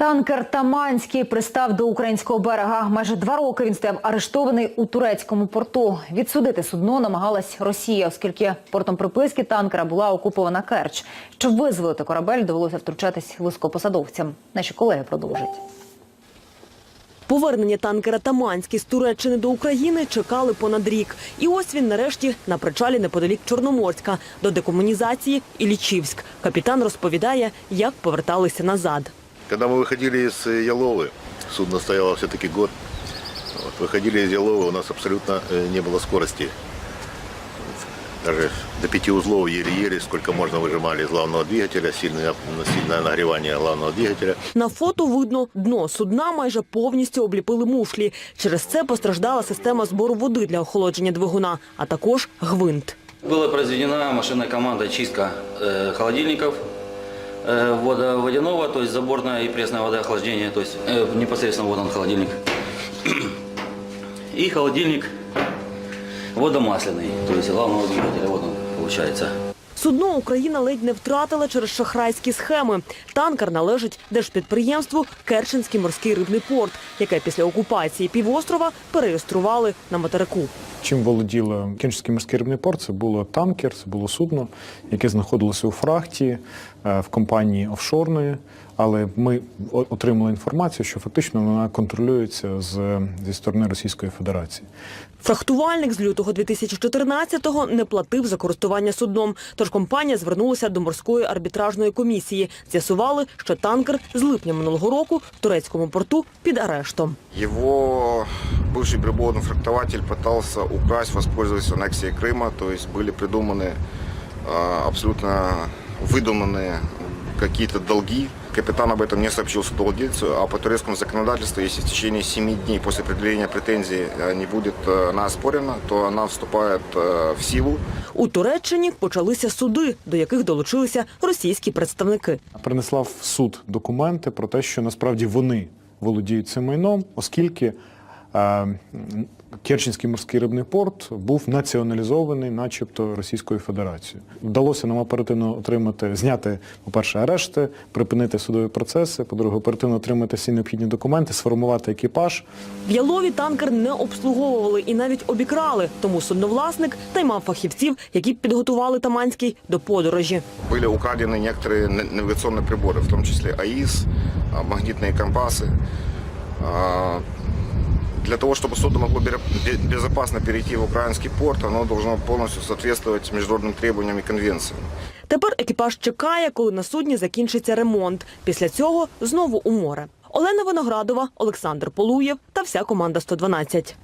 Танкер Таманський пристав до українського берега. Майже два роки він стояв арештований у турецькому порту. Відсудити судно намагалась Росія, оскільки портом приписки танкера була окупована Керч. Щоб визволити корабель, довелося втручатись високопосадовцям. Наші колеги продовжать. Повернення танкера Таманський з Туреччини до України чекали понад рік. І ось він нарешті на причалі неподалік Чорноморська до декомунізації Ілічівськ. Капітан розповідає, як поверталися назад. Когда мы выходили из э, Яловы, судно стояло все-таки год, вот, выходили из Яловы, у нас абсолютно э, не было скорости. Даже до пяти узлов еле-еле, сколько можно выжимали из главного двигателя, сильное, сильное нагревание главного двигателя. На фото видно, дно судна майже повністю обліпили мушлі. Через це постраждала система збору води для охолодження двигуна, а також гвинт. Была произведена машинной командой чистка э, холодильников, э, вода водяного, то есть заборная и вода охлаждения, то есть э, непосредственно вот он холодильник. И холодильник водомасляный, то есть главного двигателя, вот он получается. Судно Україна ледь не втратила через шахрайські схеми. Танкер належить держпідприємству Керченський морський рибний порт, яке після окупації півострова переєстрували на материку. Чим володіло Кінчський морський рибний порт, це було танкер, це було судно, яке знаходилося у фрахті е, в компанії офшорної. Але ми о- отримали інформацію, що фактично вона контролюється з, зі сторони Російської Федерації. Фрахтувальник з лютого 2014-го не платив за користування судном, тож компанія звернулася до морської арбітражної комісії. З'ясували, що танкер з липня минулого року в турецькому порту під арештом. Его бывший приборный фрактователь пытался украсть, воспользоваться аннексией Крыма, то есть были придуманы э, абсолютно выдуманные какие-то долги. Капитан об этом не сообщил судовладельцу, а по турецкому законодательству, если в течение 7 дней после определения претензий э, не будет э, она оспорена, то она вступает э, в силу. У Туреччині почалися суди, до яких долучилися російські представники. Принесла в суд документи про те, що насправді вони володіють цим майном, оскільки е, м, Керченський морський рибний порт був націоналізований, начебто Російською Федерацією. Вдалося нам оперативно отримати, зняти, по-перше, арешти, припинити судові процеси, по-друге, оперативно отримати всі необхідні документи, сформувати екіпаж. В Ялові танкер не обслуговували і навіть обікрали, тому судновласник наймав фахівців, які підготували Таманський до подорожі. Были украдены некоторые на- навигационные приборы, в том числе АИС, а, магнитные компасы. А, Для того, чтобы судно могло безопасно перейти в украинский порт, оно должно полностью соответствовать международным требованиям и конвенциям. Тепер екіпаж чекає, коли на судні закінчиться ремонт. Після цього знову у море. Олена Виноградова, Олександр Полуєв та вся команда 112.